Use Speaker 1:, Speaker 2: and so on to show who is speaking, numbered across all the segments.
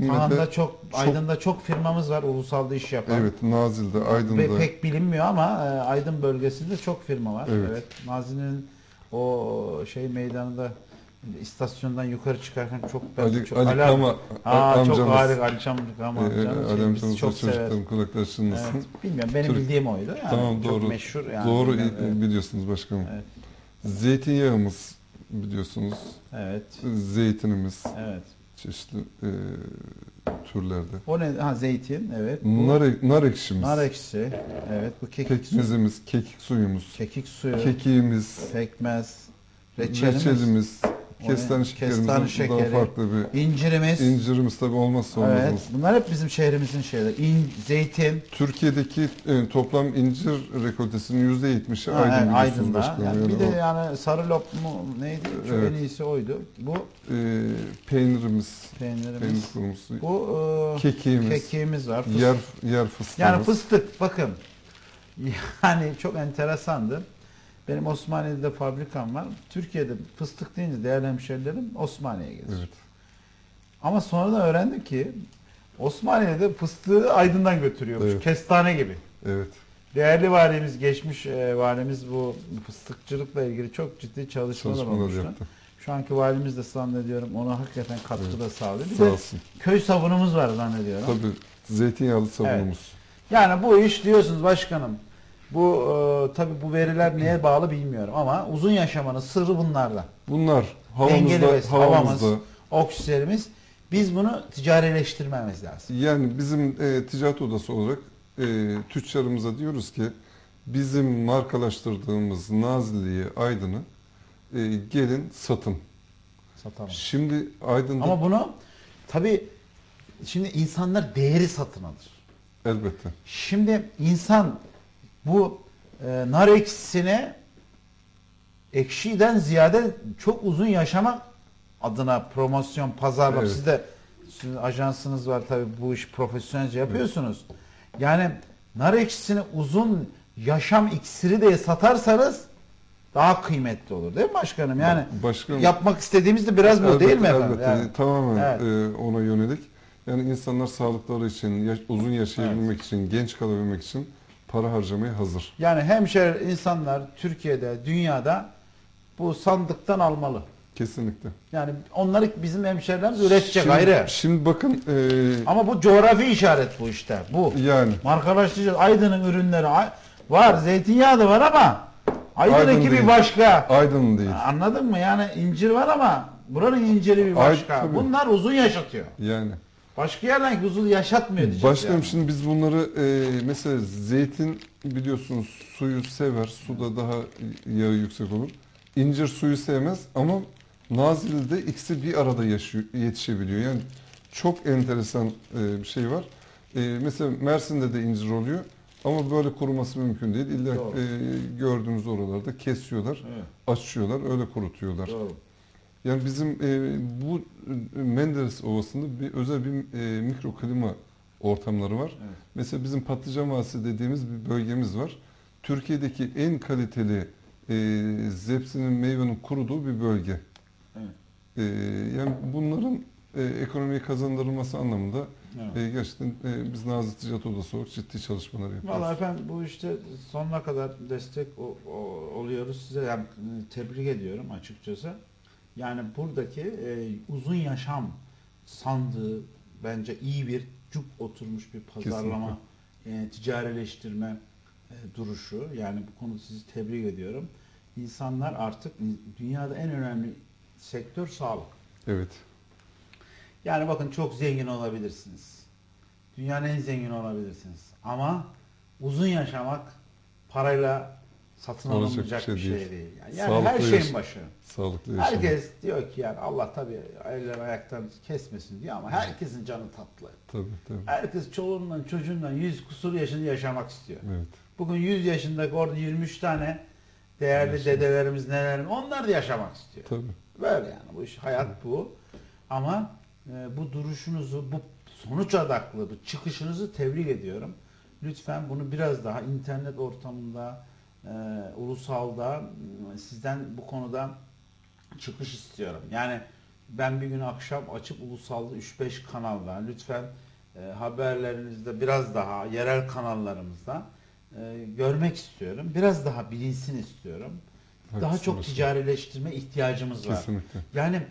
Speaker 1: Kaan'da çok, Aydın'da çok firmamız var ulusalda iş yapan.
Speaker 2: Evet, Nazil'de,
Speaker 1: Ve
Speaker 2: Aydın'da.
Speaker 1: pek bilinmiyor ama e, Aydın bölgesinde çok firma var.
Speaker 2: Evet.
Speaker 1: Evet. Nazi'nin o şey meydanında istasyondan yukarı çıkarken çok ben
Speaker 2: Ali,
Speaker 1: çok
Speaker 2: Ali
Speaker 1: abi-
Speaker 2: Kama
Speaker 1: Aa,
Speaker 2: amcamız.
Speaker 1: çok harika Ali Çam Kama
Speaker 2: Ee,
Speaker 1: amcamız.
Speaker 2: Ali amcamız
Speaker 1: çok
Speaker 2: kulakları çınlasın.
Speaker 1: Evet, bilmiyorum benim
Speaker 2: Türk-
Speaker 1: bildiğim oydu. Yani
Speaker 2: Tamam,
Speaker 1: çok
Speaker 2: doğru.
Speaker 1: meşhur yani.
Speaker 2: Doğru
Speaker 1: Evet,
Speaker 2: i- biliyorsunuz başkanım.
Speaker 1: Evet.
Speaker 2: Zeytinyağımız biliyorsunuz.
Speaker 1: Evet.
Speaker 2: Zeytinimiz
Speaker 1: Evet.
Speaker 2: Çeşitli e, türlerde.
Speaker 1: O ne? Ha zeytin. Evet. Bu
Speaker 2: Nar, nar ekşimiz.
Speaker 1: nar ekşisi. Evet. Bu kekik suyu.
Speaker 2: Pekmezimiz, kekik suyumuz.
Speaker 1: Kekik suyu.
Speaker 2: Kekiğimiz,
Speaker 1: Pekmez. Reçelimiz.
Speaker 2: reçelimiz, Kestane şekerimiz daha
Speaker 1: şekeri.
Speaker 2: farklı bir
Speaker 1: İncirimiz.
Speaker 2: incirimiz tabii olmazsa
Speaker 1: Evet.
Speaker 2: olmazımız.
Speaker 1: Bunlar hep bizim şehrimizin şeyleri. İn, zeytin.
Speaker 2: Türkiye'deki e, toplam incir rekoltesinin %70'i
Speaker 1: Ha,
Speaker 2: Aydın
Speaker 1: evet, Aydın'da.
Speaker 2: başkanım.
Speaker 1: Yani
Speaker 2: Yani
Speaker 1: bir de
Speaker 2: o,
Speaker 1: yani sarı lop mu neydi? Şu
Speaker 2: Evet.
Speaker 1: en iyisi oydu. Bu
Speaker 2: e, peynirimiz,
Speaker 1: peynirimiz.
Speaker 2: peynir
Speaker 1: Bu e,
Speaker 2: kekiğimiz,
Speaker 1: kekiğimiz var. Fıstık.
Speaker 2: yer, yer fıstığımız.
Speaker 1: Yani fıstık bakın. Yani çok enteresandı. Benim Osmaniye'de fabrikam var. Türkiye'de fıstık deyince değerli hemşerilerim Osmaniye'ye gelir.
Speaker 2: Evet.
Speaker 1: Ama sonra da öğrendik ki Osmaniye'de fıstığı Aydın'dan götürüyormuş.
Speaker 2: Evet.
Speaker 1: Kestane gibi.
Speaker 2: Evet.
Speaker 1: Değerli valimiz, geçmiş e, valimiz bu fıstıkçılıkla ilgili çok ciddi çalışmalar
Speaker 2: Çalışmalar
Speaker 1: olmuştu.
Speaker 2: yaptı.
Speaker 1: Şu anki valimiz de zannediyorum ona hakikaten katkıda sağlıyor. Bir
Speaker 2: Sağ
Speaker 1: de
Speaker 2: olsun.
Speaker 1: köy sabunumuz var zannediyorum.
Speaker 2: Tabii zeytinyağlı sabunumuz.
Speaker 1: Yani bu iş diyorsunuz başkanım. Bu e, tabii bu veriler neye bağlı bilmiyorum ama uzun yaşamanın sırrı bunlarda.
Speaker 2: Bunlar havamızda,
Speaker 1: havamız.
Speaker 2: havamızda.
Speaker 1: Oksijenimiz. Biz bunu ticarileştirmemiz lazım.
Speaker 2: Yani bizim e, ticaret odası olarak e, tüccarımıza diyoruz ki bizim markalaştırdığımız Nazilli'yi, Aydın'ı e, gelin satın.
Speaker 1: Satalım.
Speaker 2: Şimdi Aydın'da
Speaker 1: Ama bunu tabii şimdi insanlar değeri satın alır.
Speaker 2: elbette.
Speaker 1: Şimdi insan bu e, nar ekşisine ekşiden ziyade çok uzun yaşamak adına promosyon, pazarlama.
Speaker 2: Evet.
Speaker 1: Siz de sizin ajansınız var tabii bu iş profesyonelce yapıyorsunuz. Yani nar ekşisini uzun yaşam iksiri diye satarsanız daha kıymetli olur değil mi başkanım? Yani
Speaker 2: Başkanım,
Speaker 1: yapmak istediğimiz de biraz bu
Speaker 2: elbette,
Speaker 1: değil mi efendim?
Speaker 2: elbette.
Speaker 1: Yani-
Speaker 2: Tamamen
Speaker 1: Evet.
Speaker 2: e, ona yönelik. Yani insanlar sağlıkları için, yaş- uzun yaşayabilmek için, genç kalabilmek için para harcamaya hazır.
Speaker 1: Yani hemşire insanlar Türkiye'de, dünyada bu sandıktan almalı.
Speaker 2: Kesinlikle.
Speaker 1: Yani onları bizim hemşerilerimiz üretecek
Speaker 2: Şimdi,
Speaker 1: ayrı.
Speaker 2: şimdi bakın e,
Speaker 1: Ama bu coğrafi işaret bu işte. Bu.
Speaker 2: yani
Speaker 1: Markalaştıracağız. Aydın'ın ürünleri var. Zeytinyağı da var ama Aydın'ınki
Speaker 2: Aydın
Speaker 1: bir
Speaker 2: değil.
Speaker 1: başka.
Speaker 2: Aydın değil.
Speaker 1: Anladın mı? Yani incir var ama buranın inciri bir başka.
Speaker 2: tabii.
Speaker 1: Bunlar uzun yaşatıyor.
Speaker 2: Yani.
Speaker 1: Başka yerden uzun yaşatmıyor diyeceğiz
Speaker 2: Başkanım
Speaker 1: yani.
Speaker 2: şimdi biz bunları e, mesela zeytin biliyorsunuz suyu sever. Suda daha yağı yüksek olur. İncir suyu sevmez ama Nazilli'de ikisi bir arada yaşıyor, yetişebiliyor. Yani çok enteresan e, bir şey var. E, mesela Mersin'de de incir oluyor ama böyle kuruması mümkün değil. İlla
Speaker 1: Doğru.
Speaker 2: e, gördüğümüz oralarda kesiyorlar,
Speaker 1: Evet,
Speaker 2: açıyorlar, öyle kurutuyorlar.
Speaker 1: doğru.
Speaker 2: Yani bizim e, bu e, Menderes Ovası'nda bir özel bir e, mikroklima ortamları var.
Speaker 1: Evet.
Speaker 2: Mesela bizim Patlıcan Vadisi dediğimiz bir bölgemiz var. Türkiye'deki en kaliteli e, zepsinin meyvenin kuruduğu bir bölge.
Speaker 1: Evet.
Speaker 2: E, yani bunların e, ekonomiye kazandırılması anlamında
Speaker 1: Evet.
Speaker 2: e, gerçekten e, biz Nazlı Ticaret Odası olarak ciddi çalışmalar yapıyoruz.
Speaker 1: Vallahi efendim bu işte sonuna kadar destek o- o- oluyoruz size. Yani tebrik ediyorum açıkçası. Yani buradaki e, uzun yaşam sandığı bence iyi bir cuk oturmuş bir pazarlama, e, ticarileştirme e, duruşu. Yani bu konuda sizi tebrik ediyorum. İnsanlar artık dünyada en önemli sektör sağlık.
Speaker 2: Evet.
Speaker 1: Yani bakın çok zengin olabilirsiniz. Dünyanın en zengin olabilirsiniz. Ama uzun yaşamak parayla satın
Speaker 2: Olacak
Speaker 1: alınmayacak
Speaker 2: bir
Speaker 1: bir
Speaker 2: şey
Speaker 1: şey,
Speaker 2: değil.
Speaker 1: değil. Yani, yani
Speaker 2: Sağlıklı
Speaker 1: her şeyin
Speaker 2: yaşam.
Speaker 1: başı.
Speaker 2: Sağlıklı yaşam.
Speaker 1: Herkes diyor ki yani Allah tabii eller ayaktan kesmesin diyor ama herkesin canı tatlı.
Speaker 2: Tabii tabii.
Speaker 1: Herkes çoluğundan çocuğundan 100 kusur yaşını yaşamak istiyor.
Speaker 2: Evet.
Speaker 1: Bugün 100 yaşındaki orada 23 tane değerli
Speaker 2: Yaşlı.
Speaker 1: dedelerimiz nelerimiz onlar da yaşamak istiyor.
Speaker 2: Tabii.
Speaker 1: Böyle yani bu iş hayat bu. Ama e, bu duruşunuzu, bu sonuç odaklı, bu çıkışınızı tebrik ediyorum. Lütfen bunu biraz daha internet ortamında, e, ulusalda m, sizden bu konuda çıkış istiyorum. Yani ben bir gün akşam açıp ulusalda 3-5 kanalda lütfen e, haberlerinizde biraz daha yerel kanallarımızda e, görmek istiyorum. Biraz daha bilinsin istiyorum. daha
Speaker 2: Haklısın
Speaker 1: çok
Speaker 2: başkanım.
Speaker 1: ticarileştirme ihtiyacımız var.
Speaker 2: Kesinlikle.
Speaker 1: Yani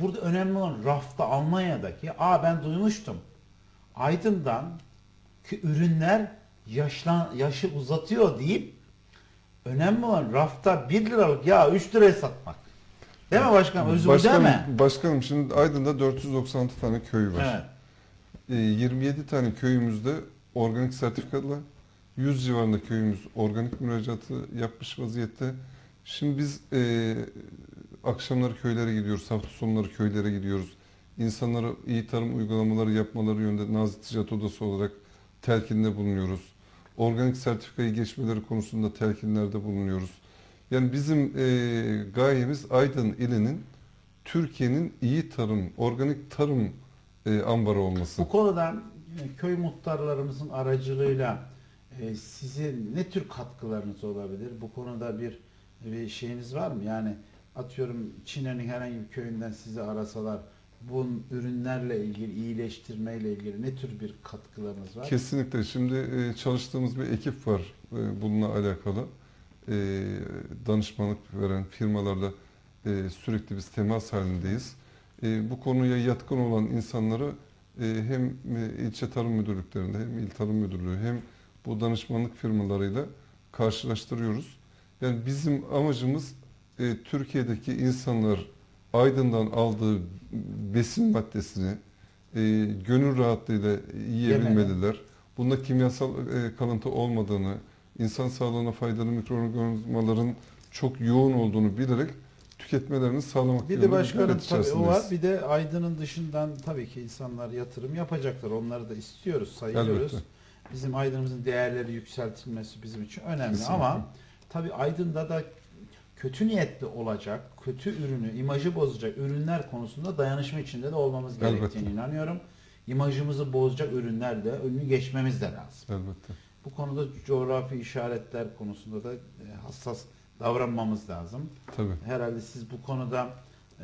Speaker 1: burada önemli olan rafta Almanya'daki, aa ben duymuştum. Aydın'dan ki ürünler yaşlan, yaşı uzatıyor deyip önemli olan rafta 1 liralık yağ 3 liraya satmak. Değil mi başkanım? Özür
Speaker 2: Başkanım,
Speaker 1: deme.
Speaker 2: başkanım şimdi Aydın'da 496 tane köy var.
Speaker 1: Evet.
Speaker 2: Ee, 27 tane köyümüzde organik sertifikalı, 100 civarında köyümüz organik müracaatı yapmış vaziyette. Şimdi biz e, akşamları köylere gidiyoruz, hafta sonları köylere gidiyoruz. İnsanlara iyi tarım uygulamaları yapmaları yönünde Nazi Ticaret Odası olarak telkinde bulunuyoruz. Organik sertifikayı geçmeleri konusunda telkinlerde bulunuyoruz. Yani bizim e, gayemiz Aydın ilinin Türkiye'nin iyi tarım, organik tarım e, ambarı olması.
Speaker 1: Bu konuda e, köy muhtarlarımızın aracılığıyla e, sizin ne tür katkılarınız olabilir? Bu konuda bir bir şeyiniz var mı? Yani atıyorum Çin'in herhangi bir köyünden sizi arasalar bu ürünlerle ilgili iyileştirmeyle ilgili ne tür bir katkılarınız var?
Speaker 2: Kesinlikle. Şimdi e, çalıştığımız bir ekip var e, bununla alakalı. E, danışmanlık veren firmalarla sürekli biz temas halindeyiz. Bu konuya yatkın olan insanları hem ilçe tarım müdürlüklerinde hem il tarım müdürlüğü hem bu danışmanlık firmalarıyla karşılaştırıyoruz. Yani bizim amacımız Türkiye'deki insanlar Aydın'dan aldığı besin maddesini e, gönül rahatlığıyla yiyebilmeliler. Bunda kimyasal e, kalıntı olmadığını, insan sağlığına faydalı mikroorganizmaların çok yoğun olduğunu bilerek tüketmelerini sağlamak
Speaker 1: Bir de
Speaker 2: gayret
Speaker 1: tabii o var. Bir de Aydın'ın dışından tabii ki insanlar yatırım yapacaklar. Onları da istiyoruz, sayıyoruz.
Speaker 2: Elbette.
Speaker 1: Bizim Aydın'ımızın değerleri yükseltilmesi bizim için önemli
Speaker 2: Kesinlikle.
Speaker 1: ama tabii Aydın'da da kötü niyetli olacak, kötü ürünü, imajı bozacak ürünler konusunda dayanışma içinde de olmamız
Speaker 2: Elbette.
Speaker 1: gerektiğine inanıyorum. İmajımızı bozacak ürünler de önünü geçmemiz de lazım.
Speaker 2: Elbette.
Speaker 1: Bu konuda coğrafi işaretler konusunda da e, hassas davranmamız lazım.
Speaker 2: Tabii.
Speaker 1: Herhalde siz bu konuda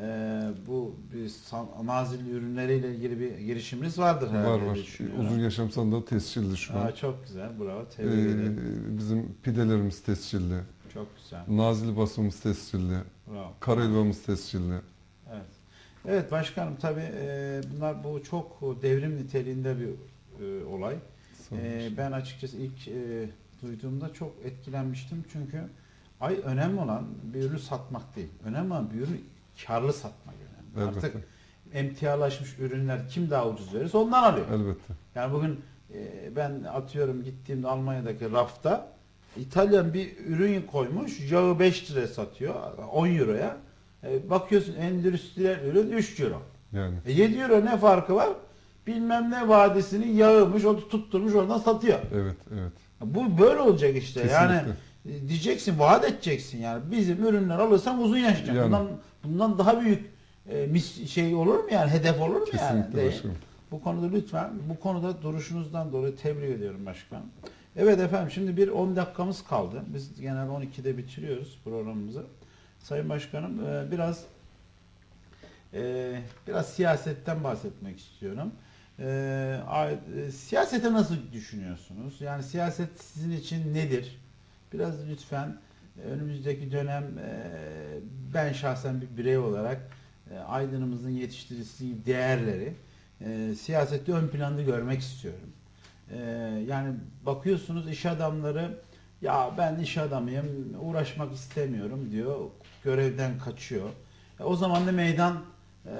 Speaker 1: e, bu bir nazilli ürünleriyle ilgili bir girişiminiz vardır herhalde.
Speaker 2: Var var. Uzun yaşam sandığı tescilli şu an.
Speaker 1: Aa, çok güzel, bravo,
Speaker 2: Ee,
Speaker 1: tebrik ederim.
Speaker 2: bizim pidelerimiz tescilli.
Speaker 1: Çok güzel,
Speaker 2: Nazilli basımız tescilli.
Speaker 1: bravo.
Speaker 2: Karayelvamız tescilli.
Speaker 1: Evet. Evet başkanım tabii e, bunlar bu çok devrim niteliğinde bir e, olay. E, ben açıkçası ilk e, duyduğumda çok etkilenmiştim çünkü ay önemli olan bir ürünü satmak değil. Önemli olan bir ürünü karlı satmak önemli.
Speaker 2: Elbette.
Speaker 1: Artık emtialaşmış ürünler kim daha ucuz verirse ondan alıyor.
Speaker 2: Elbette.
Speaker 1: Yani bugün e, ben atıyorum gittiğimde Almanya'daki rafta İtalyan bir ürün koymuş. Yağı 5 liraya satıyor. 10 euroya. E, bakıyorsun endüstriyel ürün 3 euro.
Speaker 2: Yani.
Speaker 1: E 7 euro ne farkı var? Bilmem ne vadisinin yağımış, o tutturmuş oradan satıyor.
Speaker 2: Evet, evet.
Speaker 1: Bu böyle olacak işte.
Speaker 2: Kesinlikle.
Speaker 1: Yani e, diyeceksin, vaat edeceksin yani. Bizim ürünler alırsan uzun yaşayacaksın.
Speaker 2: Yani.
Speaker 1: Bundan bundan daha büyük e, mis, şey olur mu yani? Hedef olur mu yani?
Speaker 2: Kesinlikle
Speaker 1: Değil.
Speaker 2: başkanım.
Speaker 1: Bu konuda lütfen bu konuda duruşunuzdan dolayı tebrik ediyorum başkanım. Evet efendim şimdi bir 10 dakikamız kaldı. Biz genelde 12'de bitiriyoruz programımızı. Sayın Başkanım e, biraz e, biraz siyasetten bahsetmek istiyorum. E, Siyasete nasıl düşünüyorsunuz? Yani siyaset sizin için nedir? Biraz lütfen önümüzdeki dönem ben şahsen bir birey olarak Aydın'ımızın yetiştirdiği değerleri siyasette ön planda görmek istiyorum. E, yani bakıyorsunuz iş adamları ya ben iş adamıyım uğraşmak istemiyorum diyor görevden kaçıyor. E, o zaman da meydan e,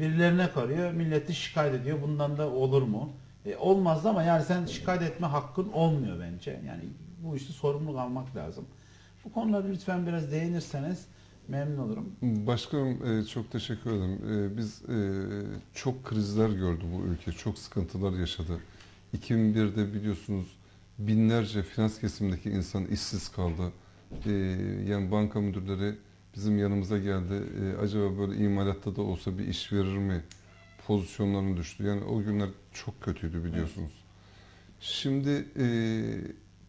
Speaker 1: birilerine karıyor milleti şikayet ediyor bundan da olur mu? E, olmaz ama yani sen şikayet etme hakkın olmuyor bence. Yani bu işte sorumluluk almak lazım. Bu konulara lütfen biraz değinirseniz memnun olurum.
Speaker 2: Başkanım e, çok teşekkür ederim. E, Biz e, çok krizler gördü bu ülke, çok sıkıntılar yaşadı. 2001'de biliyorsunuz binlerce finans kesimindeki insan işsiz kaldı. E, Yani banka müdürleri bizim yanımıza geldi. E, Acaba böyle imalatta da olsa bir iş verir mi? Pozisyonlarına düştü. Yani o günler çok kötüydü biliyorsunuz. Şimdi e,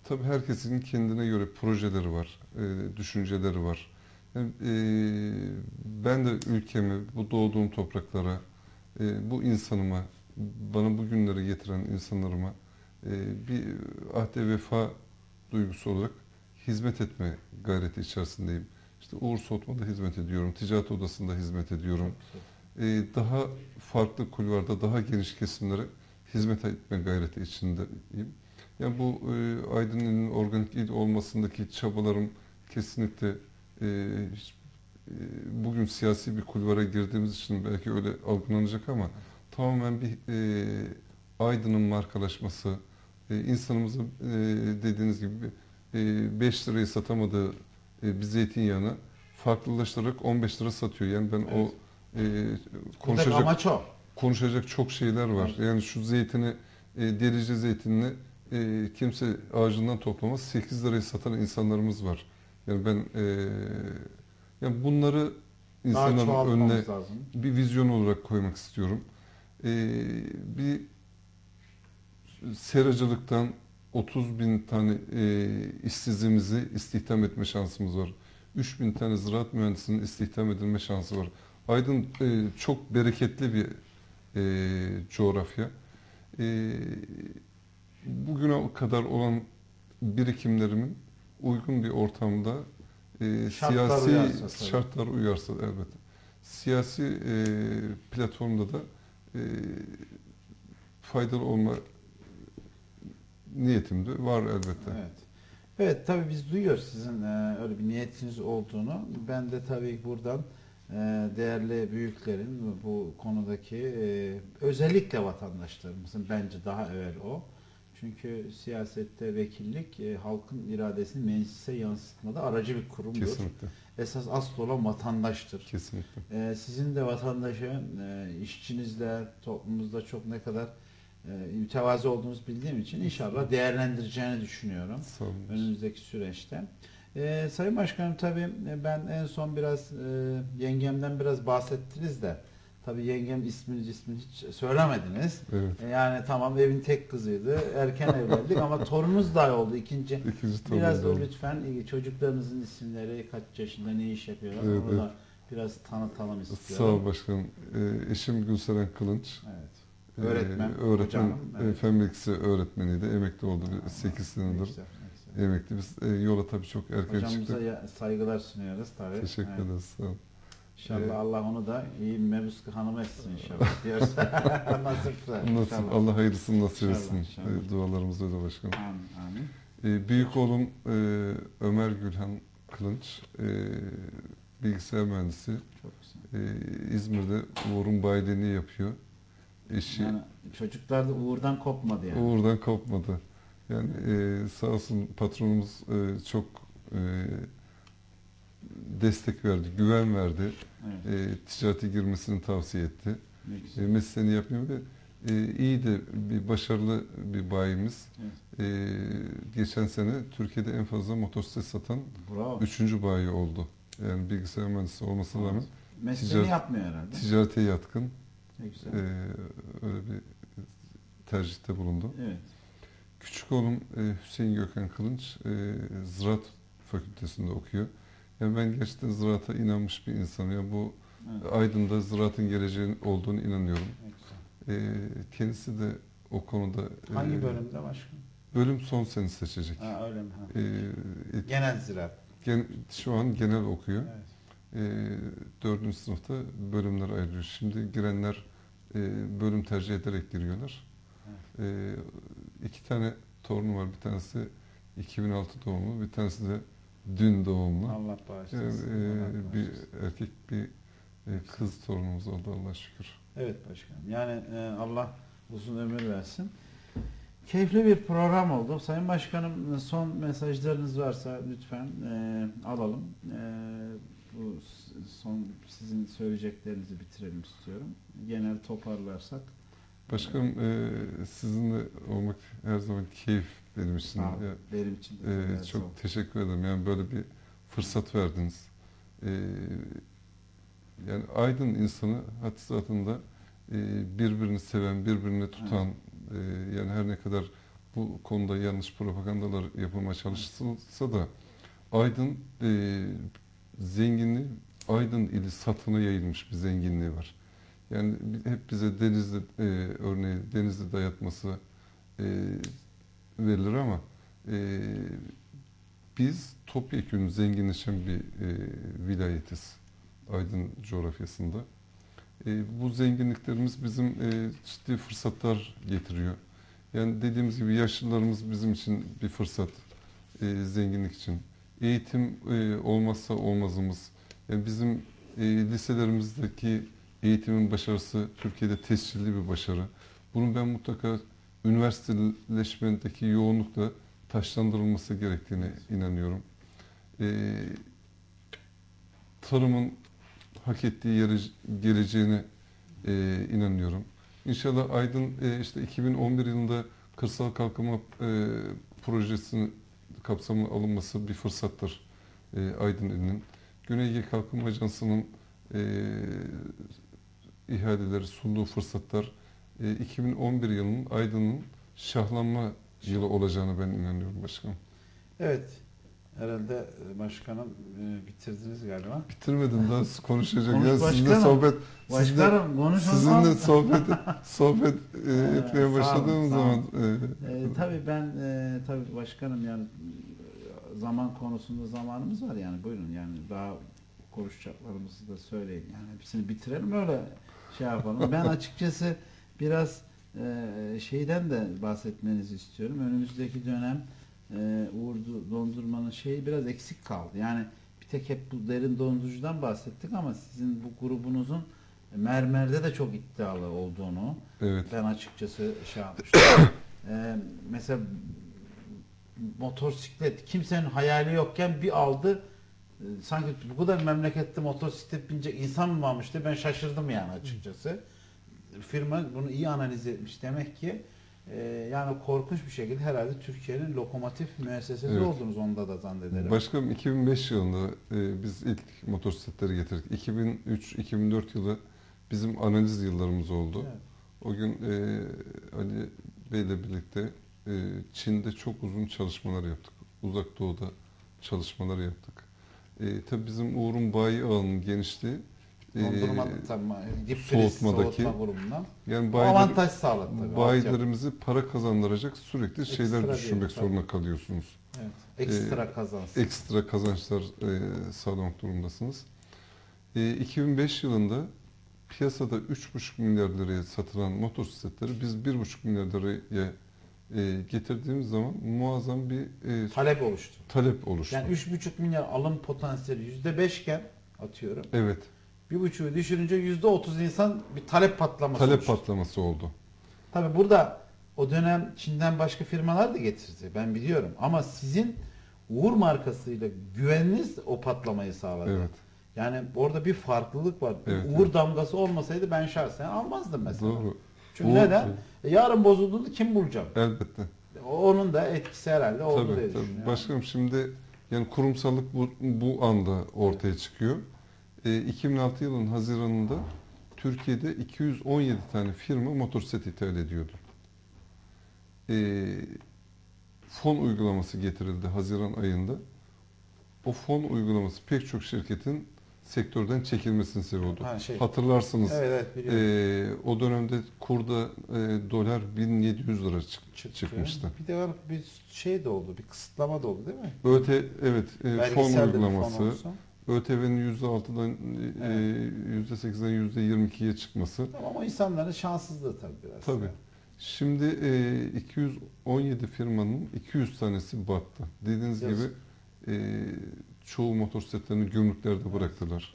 Speaker 2: tabii herkesin kendine göre projeleri var, e, düşünceleri var. Yani, e, ben de ülkemi, bu doğduğum topraklara, e, bu insanıma, bana bu günleri getiren insanlarıma e, bir ahde vefa duygusu olarak hizmet etme gayreti içerisindeyim. İşte Uğur Soğutma'da hizmet ediyorum, ticaret odasında hizmet ediyorum. E, daha farklı kulvarda, daha geniş kesimlere hizmet etme gayreti içindeyim. Yani bu e, Aydın ilinin organik il olmasındaki çabalarım kesinlikle e, hiç, e, bugün siyasi bir kulvara girdiğimiz için belki öyle algılanacak ama tamamen bir e, Aydın'ın markalaşması, e, insanımızın e, dediğiniz gibi 5 lirayı satamadığı e, bir zeytinyağını farklılaştırarak 15 lira satıyor. Yani ben
Speaker 1: Evet.
Speaker 2: o e, konuşacak
Speaker 1: amaç o.
Speaker 2: konuşacak çok şeyler var.
Speaker 1: Evet.
Speaker 2: Yani şu zeytini, e, delice zeytinini e, kimse ağacından toplamaz. 8 liraya satan insanlarımız var. Yani ben e, yani bunları insanların önüne
Speaker 1: lazım.
Speaker 2: bir vizyon olarak koymak istiyorum. E, bir seracılıktan 30 bin tane e, işsizimizi istihdam etme şansımız var. 3 bin tane ziraat mühendisinin istihdam edilme şansı var. Aydın e, çok bereketli bir e, coğrafya. Bugüne kadar olan birikimlerimin uygun bir ortamda e,
Speaker 1: Şartlar
Speaker 2: siyasi
Speaker 1: uyarsa
Speaker 2: şartlar uyarsa elbette. Siyasi e, platformda da e, faydalı olma niyetim de var elbette.
Speaker 1: Evet. Evet tabii biz duyuyoruz sizin e, öyle bir niyetiniz olduğunu. Ben de tabii buradan e, değerli büyüklerin bu konudaki e, özellikle vatandaşlarımızın bence daha evvel o. Çünkü siyasette vekillik e, halkın iradesini meclise yansıtmada aracı bir kurumdur.
Speaker 2: Kesinlikle.
Speaker 1: Esas asıl olan vatandaştır.
Speaker 2: Kesinlikle.
Speaker 1: E, sizin de vatandaşa, e, işçinizle, toplumumuzda çok ne kadar e, mütevazi olduğunuzu bildiğim için inşallah değerlendireceğini düşünüyorum önümüzdeki süreçte. Ee, Sayın Başkanım tabii e, ben en son biraz e, yengemden biraz bahsettiniz de tabii yengem ismini ismini hiç söylemediniz.
Speaker 2: Evet.
Speaker 1: E, yani tamam evin tek kızıydı. Erken evlendik ama torunuz da oldu ikinci.
Speaker 2: İkinci
Speaker 1: Biraz da
Speaker 2: torunum.
Speaker 1: lütfen e, çocuklarınızın isimleri kaç yaşında ne iş yapıyorlar
Speaker 2: Evet,
Speaker 1: onu da biraz tanıtalım
Speaker 2: Sağ
Speaker 1: istiyorum.
Speaker 2: ol başkanım. E, eşim Gülseren Kılınç.
Speaker 1: Evet.
Speaker 2: E,
Speaker 1: Öğretmen,
Speaker 2: öğretmen,
Speaker 1: hocam, evet.
Speaker 2: fen bilgisi öğretmeniydi. Emekli oldu.
Speaker 1: Allah,
Speaker 2: 8
Speaker 1: ne
Speaker 2: senedir
Speaker 1: güzel, ne güzel.
Speaker 2: emekli. Biz e, yola tabii çok erken
Speaker 1: Hocamıza
Speaker 2: çıktık.
Speaker 1: ya- saygılar sunuyoruz tabii.
Speaker 2: Teşekkür
Speaker 1: Evet.
Speaker 2: ederiz. Sağ ol.
Speaker 1: İnşallah
Speaker 2: Evet.
Speaker 1: Allah onu da iyi mebuska hanım etsin inşallah diyoruz. Nasipse.
Speaker 2: Nasip,
Speaker 1: inşallah.
Speaker 2: Allah hayırlısını nasip
Speaker 1: İnşallah,
Speaker 2: etsin.
Speaker 1: inşallah.
Speaker 2: E, dualarımız öyle başkanım.
Speaker 1: Amin, amin.
Speaker 2: E, büyük oğlum e, Ömer Gülhan Kılınç. E, bilgisayar mühendisi.
Speaker 1: Çok güzel.
Speaker 2: E, İzmir'de Uğur'un bayiliğini yapıyor. Eşi
Speaker 1: Yani çocuklar da Uğur'dan kopmadı yani.
Speaker 2: Uğur'dan kopmadı. Yani e, sağ olsun patronumuz e, çok e, destek verdi, güven verdi.
Speaker 1: Evet,
Speaker 2: E, ticarete girmesini tavsiye etti. E, mesleğini yapmıyor ve e, iyi de bir başarılı bir bayimiz.
Speaker 1: Evet.
Speaker 2: E, geçen sene Türkiye'de en fazla motosiklet satan
Speaker 1: Bravo.
Speaker 2: üçüncü bayi oldu. Yani bilgisayar mühendisi olmasına rağmen
Speaker 1: Mesleğini
Speaker 2: ticaret-
Speaker 1: yapmıyor herhalde.
Speaker 2: ticarete yatkın
Speaker 1: Ne güzel.
Speaker 2: e, öyle bir tercihte bulundu.
Speaker 1: Evet.
Speaker 2: Küçük oğlum e, Hüseyin Gökhan Kılınç e, Ziraat Fakültesinde okuyor. Yani ben gerçekten ziraata inanmış bir insanım. Yani bu
Speaker 1: evet.
Speaker 2: Aydın'da ziraatın geleceği olduğunu inanıyorum.
Speaker 1: Ne güzel.
Speaker 2: E, kendisi de o konuda e,
Speaker 1: Hangi bölümde başkan?
Speaker 2: bölüm son sene seçecek.
Speaker 1: Ha öyle mi? Ha.
Speaker 2: E,
Speaker 1: Genel ziraat.
Speaker 2: gen- şu an genel okuyor.
Speaker 1: Evet.
Speaker 2: E, dördüncü sınıfta bölümler ayrılıyor. Şimdi girenler e, bölüm tercih ederek giriyorlar. E, iki tane torunum var. Bir tanesi 2006 doğumlu, bir tanesi de dün doğumlu.
Speaker 1: Allah bağışlasın.
Speaker 2: e,
Speaker 1: Allah
Speaker 2: bir
Speaker 1: bağışlasın.
Speaker 2: erkek bir e, kız torunumuz oldu Allah'a şükür.
Speaker 1: Evet başkanım. Yani e, Allah uzun ömür versin. Keyifli bir program oldu. Sayın Başkanım son mesajlarınız varsa lütfen e, alalım. E, bu son sizin söyleyeceklerinizi bitirelim istiyorum. Genel toparlarsak.
Speaker 2: Başkanım e, sizinle olmak her zaman keyif benim için.
Speaker 1: Sağ olun.
Speaker 2: Ya,
Speaker 1: Benim için de
Speaker 2: e,
Speaker 1: çok
Speaker 2: çok teşekkür ederim. Yani böyle bir fırsat verdiniz. E, yani Aydın insanı zatında e, birbirini seven, birbirini tutan, e, yani her ne kadar bu konuda yanlış propagandalar yapılmaya çalışılsa da Aydın e, zenginliği Aydın ili satına yayılmış bir zenginliği var. Yani hep bize Denizli e, örneği Denizli dayatması e, verilir ama e, biz topyekun zenginleşen bir e, vilayetiz Aydın coğrafyasında. E, bu zenginliklerimiz bizim e, ciddi fırsatlar getiriyor. Yani dediğimiz gibi yaşlılarımız bizim için bir fırsat, e, zenginlik için. Eğitim e, olmazsa olmazımız. Yani bizim e, liselerimizdeki eğitimin başarısı Türkiye'de tescilli bir başarı. Bunu ben mutlaka üniversiteleşmedeki yoğunlukla taşlandırılması gerektiğine inanıyorum. E, tarımın hak ettiği yere geleceğine e, inanıyorum. İnşallah Aydın e, işte 2011 yılında kırsal kalkınma e, projesinin kapsamına alınması bir fırsattır e, Aydın ilinin. Güney Ege Kalkınma Ajansı'nın e, ihaleleri sunduğu fırsatlar e, 2011 yılının Aydın'ın şahlanma yılı olacağını ben inanıyorum başkanım.
Speaker 1: Evet. Herhalde e, başkanım e, bitirdiniz galiba.
Speaker 2: Bitirmedim daha konuşacak.
Speaker 1: Konuş
Speaker 2: ya sizinle
Speaker 1: başkanım.
Speaker 2: sohbet sizinle,
Speaker 1: Başkanım konuşalım.
Speaker 2: sizinle sohbet sohbet e, etmeye başladığım zaman e,
Speaker 1: E, tabii ben e, tabii başkanım yani e, zaman konusunda zamanımız var yani buyurun yani daha konuşacaklarımızı da söyleyin yani hepsini bitirelim öyle şey yapalım. Ben açıkçası biraz e, şeyden de bahsetmenizi istiyorum. Önümüzdeki dönem e, Uğur Do- Dondurma'nın şeyi biraz eksik kaldı. Yani bir tek hep bu derin dondurucudan bahsettik ama sizin bu grubunuzun mermerde de çok iddialı olduğunu
Speaker 2: evet
Speaker 1: ben açıkçası şey yapmıştım. Ee, mesela motosiklet kimsenin hayali yokken bir aldı. Ee, sanki bu kadar memlekette motosiklet binecek insan mı varmış diye ben şaşırdım yani açıkçası. Firma bunu iyi analiz etmiş. Demek ki e, yani korkunç bir şekilde herhalde Türkiye'nin lokomotif müessesesi
Speaker 2: Evet.
Speaker 1: oldunuz onda da zannederim.
Speaker 2: Başkanım 2005 yılında e, biz ilk motosikletleri getirdik. 2003-2004 yılı bizim analiz yıllarımız oldu.
Speaker 1: Evet.
Speaker 2: O gün e, Ali Bey'le birlikte e, Çin'de çok uzun çalışmalar yaptık. Uzak Doğu'da çalışmalar yaptık. E, tabii bizim Uğur'un bayi ağının genişliği e,
Speaker 1: Dondurma tabii dip friz
Speaker 2: soğutmadaki-
Speaker 1: soğutma grubundan.
Speaker 2: yani
Speaker 1: O
Speaker 2: bayiler,
Speaker 1: avantaj sağladı tabii.
Speaker 2: bayilerimizi para kazandıracak sürekli
Speaker 1: Ekstra
Speaker 2: şeyler
Speaker 1: değil,
Speaker 2: düşünmek
Speaker 1: tabii.
Speaker 2: zorunda kalıyorsunuz.
Speaker 1: Evet. Ekstra.
Speaker 2: Ee, ekstra kazançlar e, sağlamak durumundasınız. E, 2005 yılında piyasada 3,5 milyar liraya satılan motosikletleri biz 1,5 milyar liraya e, getirdiğimiz zaman muazzam bir e,
Speaker 1: talep oluştu.
Speaker 2: talep oluştu.
Speaker 1: Yani 3,5 milyar alım potansiyeli %5 iken atıyorum.
Speaker 2: evet,
Speaker 1: Bir buçuğu düşürünce %30 insan bir talep patlaması
Speaker 2: talep
Speaker 1: oluştu.
Speaker 2: patlaması oldu.
Speaker 1: Tabii burada o dönem Çin'den başka firmalar da getirdi. Ben biliyorum. Ama sizin Uğur markasıyla güveniniz o patlamayı sağladı.
Speaker 2: Evet,
Speaker 1: Yani orada bir farklılık var.
Speaker 2: Evet,
Speaker 1: Uğur
Speaker 2: evet.
Speaker 1: damgası olmasaydı ben şahsen almazdım mesela.
Speaker 2: doğru.
Speaker 1: Çünkü
Speaker 2: Uğur-
Speaker 1: neden? E, yarın bozulduğunda kim bulacağım?
Speaker 2: Elbette.
Speaker 1: Onun da etkisi herhalde oldu diye
Speaker 2: Tabii, tabii.
Speaker 1: düşünüyorum.
Speaker 2: Başkanım şimdi yani kurumsallık bu, bu anda ortaya çıkıyor. E, 2006 yılının Haziran'ında Türkiye'de 217 tane firma motosiklet ithal ediyordu. E, fon uygulaması getirildi Haziran ayında. O fon uygulaması pek çok şirketin sektörden çekilmesini sebep oldu.
Speaker 1: Ha, şey.
Speaker 2: Hatırlarsınız
Speaker 1: Evet evet
Speaker 2: e, o dönemde kurda e, dolar 1700 lira çık-
Speaker 1: Çıktı.
Speaker 2: çıkmıştı.
Speaker 1: Bir de var bir şey de oldu, bir kısıtlama da oldu değil mi?
Speaker 2: ÖT evet e, fon uygulaması. ÖTV'nin %6'dan
Speaker 1: Evet.
Speaker 2: %8'den %22'ye çıkması.
Speaker 1: Ama o insanların şanssızlığı tabii biraz.
Speaker 2: Tabii. Şimdi e, 217 firmanın 200 tanesi battı. Dediğiniz
Speaker 1: Yazık.
Speaker 2: gibi e, çoğu motosikletlerini gümrüklerde bıraktılar.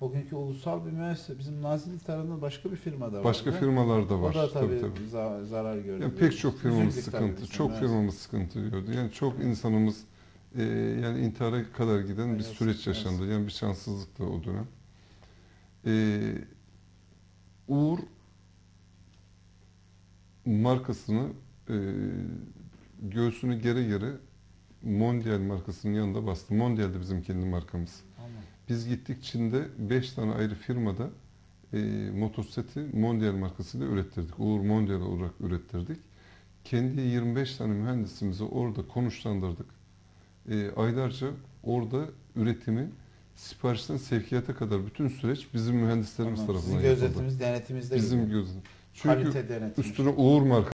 Speaker 1: O günkü ulusal bir müessese, bizim Nazilli tarafında başka bir firma da var.
Speaker 2: Başka firmalar da var.
Speaker 1: O da tabii,
Speaker 2: tabii, tabii.
Speaker 1: za- zarar gördü.
Speaker 2: Yani pek çok firmamız
Speaker 1: Üzüldük
Speaker 2: sıkıntı, çok
Speaker 1: müessese.
Speaker 2: firmamız sıkıntı gördü. Yani çok insanımız e, yani intihara kadar giden bir
Speaker 1: Evet,
Speaker 2: süreç yaşandı. Yani bir şanssızlık da o dönem. E, Uğur markasını e, göğsünü gere gere Mondial markasının yanında bastı. Mondial de bizim kendi markamız. Biz gittik Çin'de 5 tane ayrı firmada e, motosikleti Mondial markasıyla ürettirdik. Uğur Mondial olarak ürettirdik. Kendi 25 tane mühendisimizi orada konuşlandırdık. E, aylarca orada üretimi siparişten sevkiyata kadar bütün süreç bizim mühendislerimiz
Speaker 1: Tamam,
Speaker 2: tarafından
Speaker 1: Sizin
Speaker 2: yapıldı.
Speaker 1: gözetimimiz, denetimimizde
Speaker 2: Bizim. Çünkü
Speaker 1: Kalite denetimi.
Speaker 2: üstüne Uğur marka